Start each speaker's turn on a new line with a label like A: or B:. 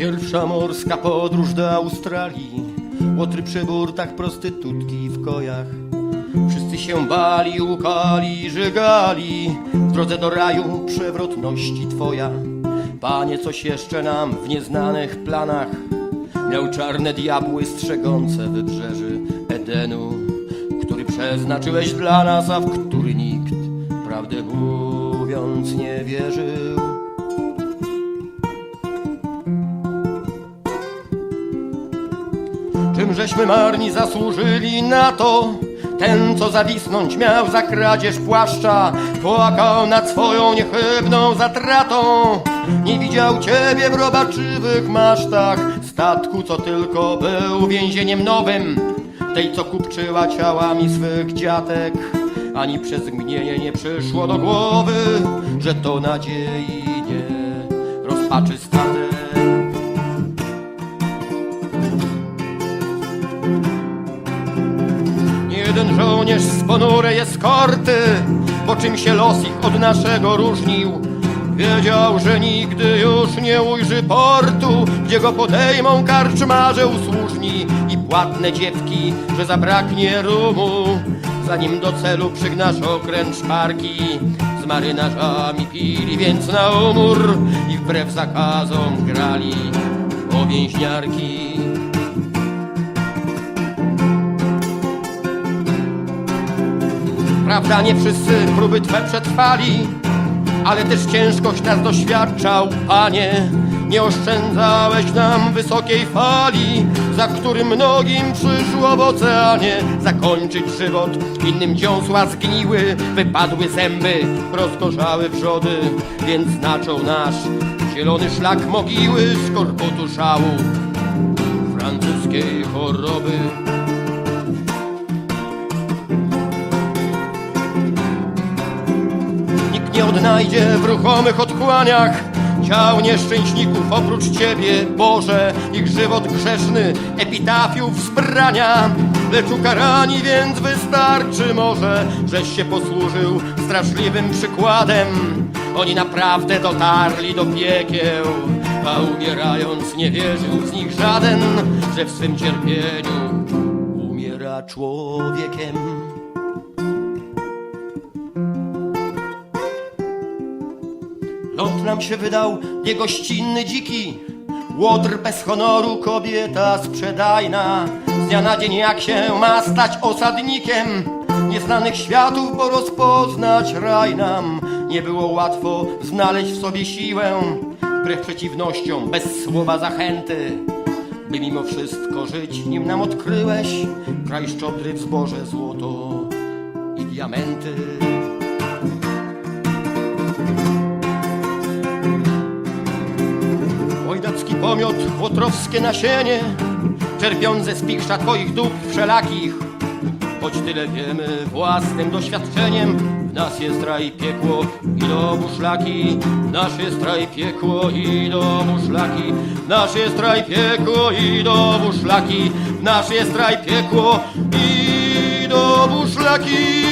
A: Pierwsza morska podróż do Australii. Łotry przy burtach, prostytutki w kojach. Wszyscy się bali, łukali, żygali. W drodze do raju przewrotności twoja. Panie, coś jeszcze nam w nieznanych planach. Miał czarne diabły strzegące wybrzeży Edenu Który przeznaczyłeś dla nas, a w który nikt Prawdę mówiąc nie wierzył Czym żeśmy marni zasłużyli na to? Ten, co zawisnąć miał za kradzież płaszcza, płakał nad swoją niechybną zatratą. Nie widział ciebie w robaczywych masztach, statku, co tylko był więzieniem nowym, tej, co kupczyła ciałami swych dziatek. Ani przez mgnienie nie przyszło do głowy, że to nadziei nie rozpaczy statek. Jeden żołnierz z ponurej eskorty, po czym się los ich od naszego różnił. Wiedział, że nigdy już nie ujrzy portu, gdzie go podejmą karczmarze usłużni i płatne dziewki, że zabraknie rumu. Zanim do celu przygnasz okręt szparki, z marynarzami pili więc na umór i wbrew zakazom grali o więźniarki. Prawda, nie wszyscy próby Twe przetrwali, ale też ciężkość nas doświadczał, Panie. Nie oszczędzałeś nam wysokiej fali, za którym mnogim przyszło w oceanie zakończyć żywot. Innym dziąsła zgniły, wypadły zęby, rozgorzały wrzody, więc znaczą nasz zielony szlak mogiły szkorpotu szału francuskiej choroby. Odnajdzie w ruchomych otchłaniach Ciał nieszczęśników. Oprócz Ciebie, Boże Ich żywot grzeszny epitafiów zbrania. Lecz ukarani więc wystarczy może Żeś się posłużył straszliwym przykładem. Oni naprawdę dotarli do piekieł A umierając nie wierzył z nich żaden Że w swym cierpieniu umiera człowiekiem nam się wydał niegościnny, dziki. Łotr bez honoru, kobieta sprzedajna. Z dnia na dzień jak się ma stać osadnikiem Nieznanych światów, bo rozpoznać raj nam Nie było łatwo znaleźć w sobie siłę. Wbrew przeciwnościom, bez słowa zachęty By mimo wszystko żyć, nim nam odkryłeś Kraj szczodry w zboże, złoto i diamenty Pomiot, łotrowskie nasienie, czerpiące z pichrza twoich dóbr wszelakich. Choć tyle wiemy własnym doświadczeniem, w nas jest raj piekło i domu szlaki. W nas jest raj piekło i domu szlaki. W nas jest raj piekło i domu szlaki. W nas jest raj piekło i domu szlaki.